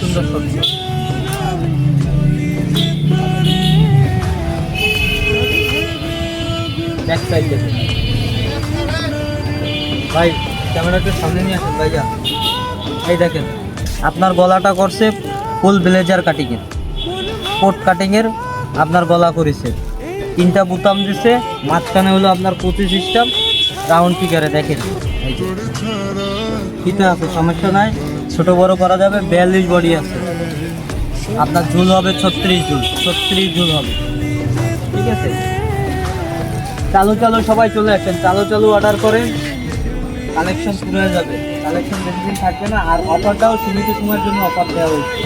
সুন্দর ভাই ক্যামেরাকে সামনে নিয়ে আসেন ভাইয়া এই দেখেন, আপনার গলাটা করছে ফুল ব্লেজার কাটিংয়ের কোট কাটিংয়ের আপনার গলা করেছে। তিনটা বুতাম দিছে, মাঝখানে হলো আপনার পুঁতি সিস্টেম রাউন্ড ফিগারে দেখেন। ফিতে আছে, সমস্যা নাই। ছোট বড় করা যাবে, বিয়াল্লিশ বডি আছে। আপনার ঝুল হবে ছত্রিশ ঝুল ছত্রিশ ঝুল হবে। ঠিক আছে? চালু চালু, সবাই চলে আসেন। চালু চালু অর্ডার করেন। কালেকশন শুরু হয়ে যাবে। কালেকশন বেশি দিন থাকবে না। আর অফারটাও সীমিত সময়ের জন্য অফার দেওয়া হয়েছে।